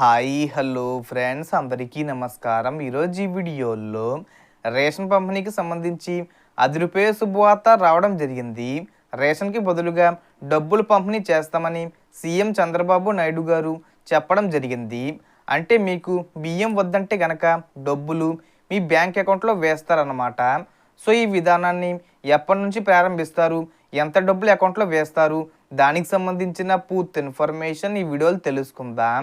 Hi hello friends. అందరికీ నమస్కారం. ఈరోజు ఈ వీడియోలో రేషన్ పంపిణీకి సంబంధించి అది రూపాయ శుభవార్త రావడం జరిగింది. రేషన్కి బదులుగా డబ్బులు పంపిణీ చేస్తామని సీఎం చంద్రబాబు నాయుడు గారు చెప్పడం జరిగింది. అంటే మీకు బియ్యం వద్దంటే గనక డబ్బులు మీ బ్యాంక్ అకౌంట్లో వేస్తారన్నమాట. సో ఈ విధానాన్ని ఎప్పటి నుంచి ప్రారంభిస్తారు? ఎంత డబ్బులు అకౌంట్లో వేస్తారు? దానికి సంబంధించిన పూర్తి ఇన్ఫర్మేషన్ ఈ వీడియోలు తెలుసుకుందాం.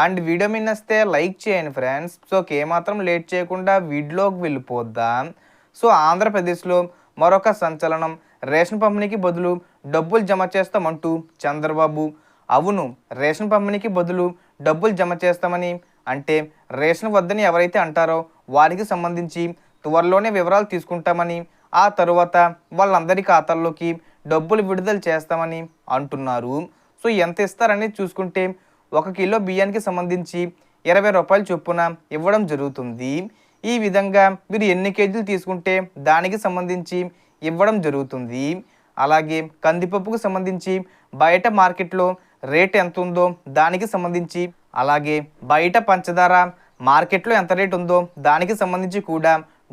అండ్ వీడియో మీద నచ్చితే లైక్ చేయండి ఫ్రెండ్స్. సో ఏమాత్రం లేట్ చేయకుండా వీడియోకి వెళ్ళిపోద్దాం సో ఆంధ్రప్రదేశ్లో మరొక సంచలనం. రేషన్ పంపిణీకి బదులు డబ్బులు జమ చేస్తామంటూ చంద్రబాబు. అవును రేషన్ పంపిణీకి బదులు డబ్బులు జమ చేస్తామని అంటే రేషన్ వద్దని ఎవరైతే అంటారో వారికి సంబంధించి త్వరలోనే వివరాలు తీసుకుంటామని ఆ తరువాత వాళ్ళందరి ఖాతాల్లోకి డబ్బులు విడుదల చేస్తామని అంటున్నారు. సో ఎంత ఇస్తారని చూసుకుంటే ఒక కిలో బియ్యానికి సంబంధించి ఇరవై రూపాయల చొప్పున ఇవ్వడం జరుగుతుంది. ఈ విధంగా మీరు ఎన్ని కేజీలు తీసుకుంటే దానికి సంబంధించి ఇవ్వడం జరుగుతుంది. అలాగే కందిపప్పుకు సంబంధించి బయట మార్కెట్లో రేట్ ఎంత ఉందో దానికి సంబంధించి అలాగే బయట పంచదార మార్కెట్లో ఎంత రేట్ ఉందో దానికి సంబంధించి కూడా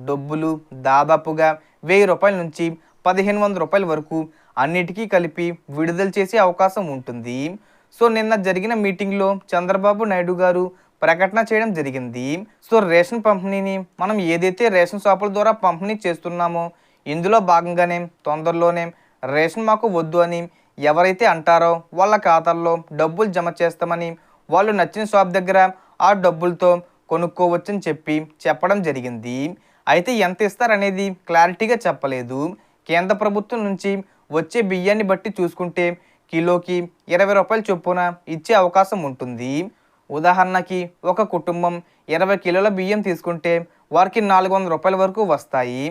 డబ్బులు దాదాపుగా వెయ్యి రూపాయల నుంచి పదిహేను వందల రూపాయల వరకు అన్నిటికీ కలిపి విడుదల చేసే అవకాశం ఉంటుంది. సో నిన్న జరిగిన మీటింగ్లో చంద్రబాబు నాయుడు గారు ప్రకటన చేయడం జరిగింది. సో రేషన్ పంపిణీని మనం ఏదైతే రేషన్ షాపుల ద్వారా పంపిణీ చేస్తున్నామో ఇందులో భాగంగానే తొందరలోనే రేషన్ మాకు వద్దు అని ఎవరైతే అంటారో వాళ్ళ ఖాతాల్లో డబ్బులు జమ చేస్తామని వాళ్ళు నచ్చిన షాప్ దగ్గర ఆ డబ్బులతో కొనుక్కోవచ్చని చెప్పి చెప్పడం జరిగింది. అయితే ఎంత ఇస్తారనేది క్లారిటీగా చెప్పలేదు. కేంద్ర ప్రభుత్వం నుంచి వచ్చే బియ్యాన్ని బట్టి చూసుకుంటే కిలోకి ఇరవై రూపాయల చొప్పున ఇచ్చే అవకాశం ఉంటుంది. ఉదాహరణకి ఒక కుటుంబం ఇరవై కిలోల బియ్యం తీసుకుంటే వారికి నాలుగు వందల రూపాయల వరకు వస్తాయి.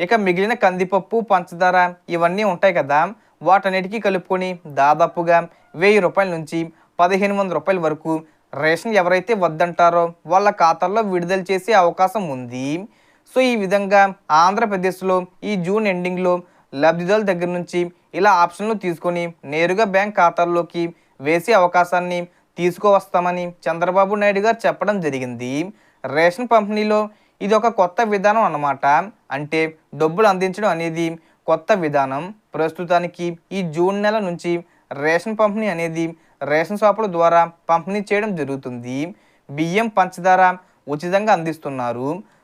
ఇక మిగిలిన కందిపప్పు పంచదార ఇవన్నీ ఉంటాయి కదా వాటన్నిటికీ కలుపుకొని దాదాపుగా వెయ్యి రూపాయల నుంచి పదిహేను వందల రూపాయల వరకు రేషన్ ఎవరైతే వద్దంటారో వాళ్ళ ఖాతాల్లో విడుదల చేసే అవకాశం ఉంది. సో ఈ విధంగా ఆంధ్రప్రదేశ్లో ఈ జూన్ ఎండింగ్లో లబ్ధిదారుల దగ్గర నుంచి ఇలా ఆప్షన్లు తీసుకొని నేరుగా బ్యాంక్ ఖాతాల్లోకి వేసే అవకాశాన్ని తీసుకువస్తామని చంద్రబాబు నాయుడు గారు చెప్పడం జరిగింది. రేషన్ పంపిణీలో ఇది ఒక కొత్త విధానం అన్నమాట. అంటే డబ్బులు అందించడం అనేది కొత్త విధానం. ప్రస్తుతానికి ఈ జూన్ నెల నుంచి రేషన్ పంపిణీ అనేది రేషన్ షాపుల ద్వారా పంపిణీ చేయడం జరుగుతుంది. బియ్యం పంచదార ఉచితంగా అందిస్తున్నారు.